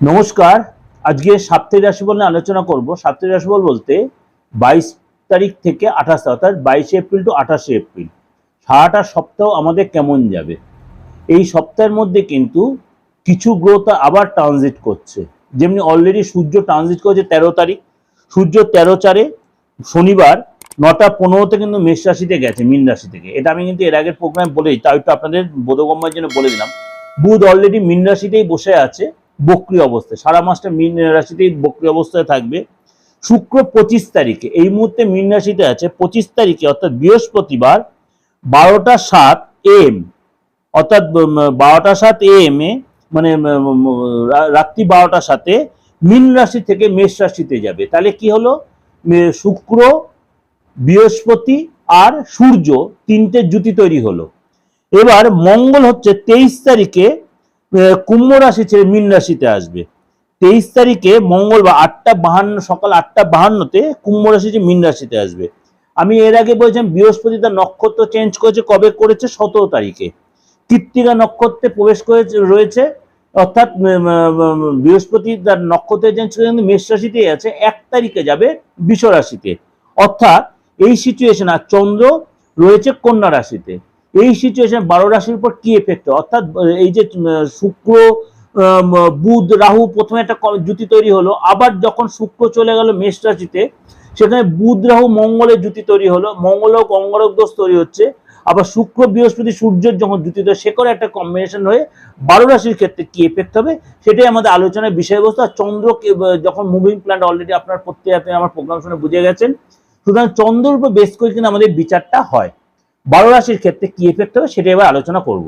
নমস্কার। আজকে সাপ্তাহিক রাশিফল নিয়ে আলোচনা করব। সাপ্তাহিক রাশিফল বলতে বাইশ তারিখ থেকে আঠাশ, অর্থাৎ বাইশে এপ্রিল টু আঠাশে এপ্রিল। সারাটা সপ্তাহ আমাদের কেমন যাবে? এই সপ্তাহের মধ্যে কিন্তু কিছু গ্রহ আবার ট্রানজিট করছে। যেমনি অলরেডি সূর্য ট্রানজিট করছে তেরো তারিখ, সূর্য তেরো চারে, শনিবার নটা পনেরোতে কিন্তু মেষ রাশিতে গেছে, মীন রাশি থেকে। এটা আমি কিন্তু এর আগের প্রোগ্রামে বলেই তাই একটু আপনাদের বোধগম্যের জন্য বলে দিলাম। বুধ অলরেডি মীন রাশিতেই বসে আছে। বক্রি অবস্থায় সারা মাসটা মীন রাশিতেই বক্রি অবস্থায় থাকবে। শুক্র পঁচিশ তারিখে। এই মুহূর্তে মীন রাশিতে আছে পঁচিশ তারিখে, অর্থাৎ বৃহস্পতিবার, বারোটা সাত এম। অর্থাৎ বারোটা সাত এম এ মানে রাত্রি বারোটার সাথে মীন রাশি থেকে মেষ রাশিতে যাবে। তাহলে কি হলো? শুক্র, বৃহস্পতি আর সূর্য তিনটে জুতি তৈরি হলো। এবার মঙ্গল হচ্ছে তেইশ তারিখে কুম্ভ রাশি ছেড়ে মীন রাশিতে আসবে। তেইশ তারিখে মঙ্গলবার আটটা বাহান্ন, সকাল আটটা বাহান্নতে কুম্ভ রাশি যে মীন রাশিতে আসবে। আমি এর আগে বলেছিলাম, বৃহস্পতি তার নক্ষত্র চেঞ্জ করেছে, কবে করেছে? সতেরো তারিখে। কৃত্তিকা নক্ষত্রে প্রবেশ করেছে, রয়েছে। অর্থাৎ বৃহস্পতি তার নক্ষত্রে চেঞ্জ করে কিন্তু মেষ রাশিতেই আছে। এক তারিখে যাবে বৃষ রাশিতে। অর্থাৎ, এই সিচুয়েশন আর চন্দ্র রয়েছে কন্যা রাশিতে। এই সিচুয়েশন বারো রাশির উপর কি এফেক্ট অর্থাৎ এই যে শুক্র বুধ, রাহু প্রথমে একটা জুতি তৈরি হলো। আবার যখন শুক্র চলে গেল মেষ রাশিতে, সেখানে বুধ, রাহু, মঙ্গলের জুতি তৈরি হলো। মঙ্গল ও অঙ্গরক দোষ তৈরি হচ্ছে। আবার শুক্র, বৃহস্পতি, সূর্যের যখন জুতি তৈরি, সে করে একটা কম্বিনেশন হয়ে বারো রাশির ক্ষেত্রে কি এফেক্ট হবে? সেটাই আমাদের আলোচনার বিষয়বস্তু। আর চন্দ্র যখন মুভিং প্ল্যান্ট অলরেডি আপনার প্রত্যেক আমার প্রোগ্রাম শুনে বুঝে গেছেন। সুতরাং চন্দ্রের উপর বেশ করে কিন্তু আমাদের বিচারটা হয়। বারো রাশির ক্ষেত্রে কি এফেক্ট হবে সেটা এবার আলোচনা করব।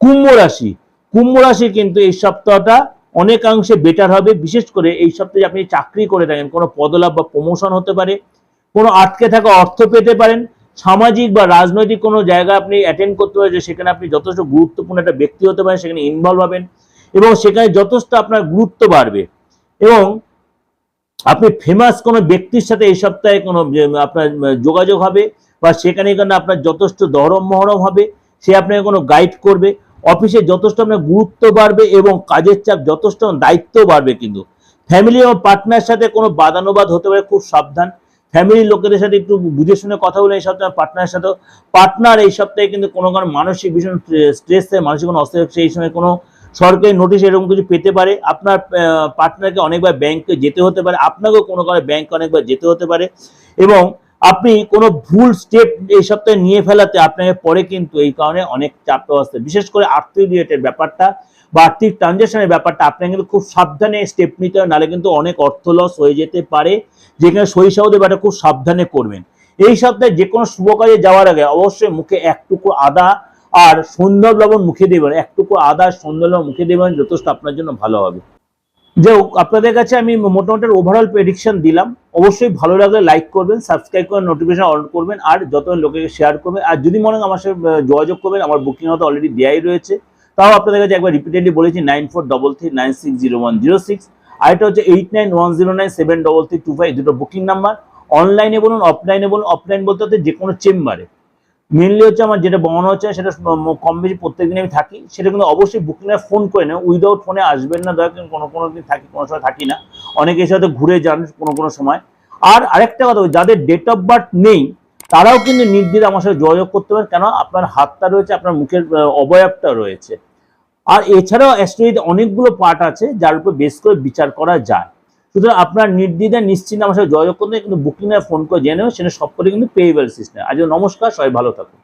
কুম্ভ রাশি। কুম্ভ রাশি কিন্তু এই সপ্তাহটা অনেকাংশে বেটার হবে, বিশেষ করে এই সপ্তাহে আপনি চাকরি করে থাকেন, কোনো পদলাভ বা প্রমোশন হতে পারে, কোনো আটকে থাকা অর্থ পেতে পারেন, সামাজিক বা রাজনৈতিক কোনো জায়গা আপনি অ্যাটেন্ড করতে পারেন সেখানে আপনি যথেষ্ট গুরুত্বপূর্ণ একটা ব্যক্তি হতে পারেন, সেখানে ইনভলভ হবেন এবং সেখানে যথেষ্ট আপনার গুরুত্ব বাড়বে এবং আপনি ফেমাস কোনো ব্যক্তির সাথে এই সপ্তাহে কোনো আপনার, যোগাযোগ হবে বা সেখানে কোনো আপনার যথেষ্ট দরম মহরম হবে, সে আপনাকে কোনো গাইড করবে অফিসে যথেষ্ট আপনার গুরুত্ব বাড়বে এবং কাজের চাপ যথেষ্ট দায়িত্ব বাড়বে কিন্তু। ফ্যামিলি এবং পার্টনার সাথে কোনো বাদানুবাদ হতে পারে, খুব সাবধান। ফ্যামিলির লোকেদের সাথে একটু বুঝে শুনে কথা বলে এই সপ্তাহে পার্টনারের সাথেও পার্টনার এই সপ্তাহে কিন্তু কোনো কোনো মানসিক ভীষণ স্ট্রেস মানসিক কোনো অস্থির সেই সময় কোনো সরকারি নোটিশ এরকম কিছু পেতে পারে। আপনার পার্টনারকে অনেকবার ব্যাংকে যেতে হতে পারে। আপনাকেও কোনো কারণে ব্যাংক অনেকবার যেতে হতে পারে। এবং আপনি কোনো ভুল স্টেপ এই সপ্তাহে নিয়ে ফেলাতে আপনাকে পরে কিন্তু এই কারণে অনেক চাপ আসতে বিশেষ করে আর্থিক রিলেটেড ব্যাপারটা বা আর্থিক ট্রানজাকশনের ব্যাপারটা আপনাকে কিন্তু খুব সাবধানে স্টেপ নিতে হবে নাহলে কিন্তু অনেক অর্থ লস হয়ে যেতে পারে, যেখানে সই সাহদের ব্যাপারটা খুব সাবধানে করবেন। এই সপ্তাহে যে কোনো শুভ কাজে যাওয়ার আগে অবশ্যই মুখে একটুকু আদা আর সৌন্দর্য লবণ মুখে দেবেন। একটুকু আদা সৌন্দর্য লবণ মুখে দেবেন, যথেষ্ট আপনার জন্য ভালো হবে। হোক আপনাদের কাছে আমি মোটামুটি ওভারঅল প্রেডিকশন দিলাম। অবশ্যই ভালো লাগলে লাইক করবেন সাবস্ক্রাইব করে নোটিফিকেশন অন করবেন, আর যত লোকে শেয়ার করবেন আর যদি মনে হয় আমার সাথে যোগাযোগ করবেন, আমার বুকিং হয়তো অলরেডি দেয়াই রয়েছে। তাও আপনাদের কাছে একবার রিপিটেডলি বলেছি nine four double three nine six zero one zero six আরেকটা হচ্ছে eight nine one zero nine seven double three two five দুটো বুকিং নাম্বার অনলাইনে বলুন অফলাইনে বলুন অফলাইন বলতে যে কোনো চেম্বারে মেনলি হচ্ছে আমার যেটা বহন হচ্ছে, সেটা কম বেশি প্রত্যেকদিন আমি থাকি। সেটা কিন্তু অবশ্যই বুকিংয়ে ফোন করে নেন উইদাউট ফোনে আসবেন না, দয়া কোনো কোনো দিন থাকি, কোনো সময় থাকি না। অনেকে সাথে ঘুরে যান কোনো কোনো সময়। আর আরেকটা কথা, যাদের ডেট অফ বার্থ নেই, তারাও কিন্তু নির্দিষ্ট আমার সাথে যোগাযোগ করতে পারেন। কেন আপনার হাতটা রয়েছে, আপনার মুখের অবয়বটা রয়েছে। আর এছাড়াও অ্যাস্ট্রোইড অনেকগুলো পার্ট আছে, যার উপর বেস করে বিচার করা যায়। সুতরাং আপনার নির্দ্বিধা নিশ্চিন্ত আমার সাথে যোগাযোগ করতে কিন্তু বুকিং ফোন করে জেনে নেবেন, সেটা সব করে কিন্তু পেয়েবেল সিস্টেম আজ নমস্কার সবাই ভালো থাকুন।